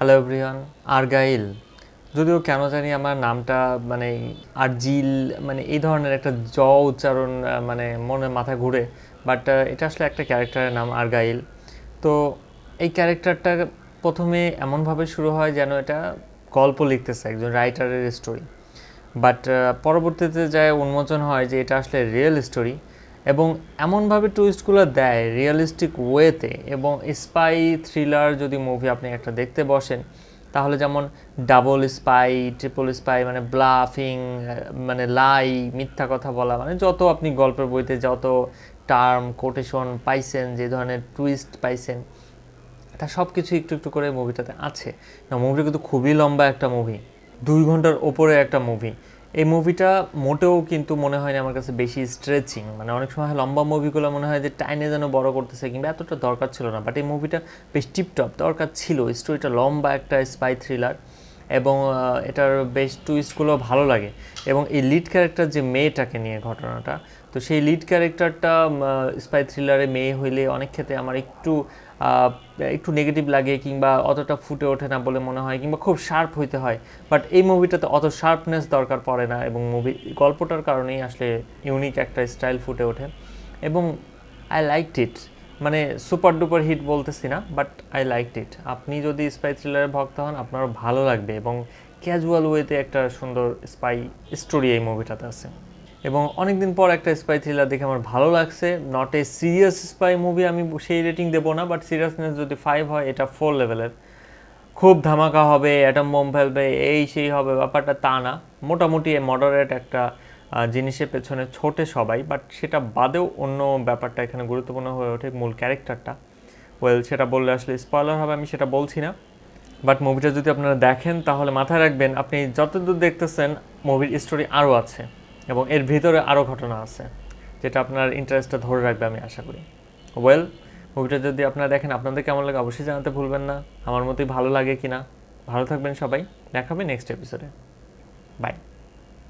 Hello everyone আরগাইল যদিও কেন জানি আমার নামটা মানে আরজিল মানে এই ধরনের একটা জ উচ্চারণ মানে মনে মাথা ঘুরে বাট এটা আসলে একটা ক্যারেক্টারের নাম আরগাইল তো এই ক্যারেক্টারটা প্রথমে এমনভাবে শুরু হয় যেন এটা গল্প লিখতেছে একজন রাইটারের স্টোরি বাট পরবর্তীতে যায় উন্মোচন হয় যে এটা আসলে রিয়েল স্টোরি এবং এমনভাবে টুইস্টগুলো দেয় রিয়েলিস্টিক ওয়েতে এবং স্পাই থ্রিলার যদি মুভি আপনি একটা দেখতে বসেন, তাহলে যেমন ডাবল স্পাই ট্রিপল স্পাই মানে ব্লাফিং মানে লাই মিথ্যা কথা বলা মানে যত আপনি গল্পের বইতে যত টার্ম কোটেশন পাইছেন, যে ধরনের টুইস্ট পাইছেন, তা সব কিছু একটু একটু করে মুভিটাতে আছে। না মুভিটা কিন্তু খুবই লম্বা একটা মুভি দুই ঘণ্টার ওপরে একটা মুভি এই মুভিটা মোটেও কিন্তু মনে হয় না আমার কাছে বেশি স্ট্রেচিং মানে অনেক সময় লম্বা মুভিগুলো মনে হয় যে টাইনে যেন বড় করতেছে কিংবা এতটা দরকার ছিল না। বাট এই মুভিটা বেশ টিপটপ দরকার ছিল। স্টোরিটা লম্বা একটা স্পাই থ্রিলার এবং এটার বেশ টুইস্টগুলো ভালো লাগে। এবং এই লিড ক্যারেক্টার যে মেয়েটাকে নিয়ে ঘটনাটা, তো সেই লিড ক্যারেক্টারটা স্পাই থ্রিলারে মেয়ে হইলে অনেক ক্ষেত্রে আমার একটু একটু নেগেটিভ লাগে কিংবা অতটা ফুটে ওঠে না বলে মনে হয়, কিংবা খুব শার্প হইতে হয়। বাট এই মুভিটাতে অত শার্পনেস দরকার পড়ে না এবং মুভি গল্পটার কারণেই আসলে ইউনিক একটা স্টাইল ফুটে ওঠে। এবং আই লাইকড ইট মানে সুপার ডুপার হিট বলতেছি না বাট আই লাইকড ইট আপনি যদি স্পাই থ্রিলারের ভক্ত হন, আপনারও ভালো লাগবে এবং ক্যাজুয়াল ওয়েতে একটা সুন্দর স্পাই স্টোরি এই মুভিটাতে আছে। এবং অনেকদিন পর একটা স্পাই থ্রিলার দেখে আমার ভালো লাগছে। Not a serious spy movie আমি সেই রেটিং দেবো না বাট সিরিয়াসনেস যদি ফাইভ হয়, এটা ফোর লেভেলের খুব ধামাকা হবে অ্যাটম বোম ফেলবে, এই সেই হবে, ব্যাপারটা তা না। মোটামুটি মডারেট একটা জিনিসের পেছনে ছোটে সবাই বাট সেটা বাদেও অন্য ব্যাপারটা এখানে গুরুত্বপূর্ণ হয়ে ওঠে মূল ক্যারেক্টারটা। ওয়েল সেটা বললে আসলে স্পয়লার হবে, আমি সেটা বলছি না। বাট মুভিটা যদি আপনারা দেখেন, তাহলে মাথায় রাখবেন, আপনি যতদূর দেখতেছেন মুভির স্টোরি আরও আছে এবং এর ভিতরে আরও ঘটনা আছে, যেটা আপনার ইন্টারেস্টটা ধরে রাখবে, আমি আশা করি। ওয়েল মুভিটা যদি আপনারা দেখেন, আপনাদের কেমন লাগে অবশ্যই জানাতে ভুলবেন না। আমার মতোই ভালো লাগে কি না ভালো থাকবেন সবাই। দেখাবে নেক্সট এপিসোডে বাই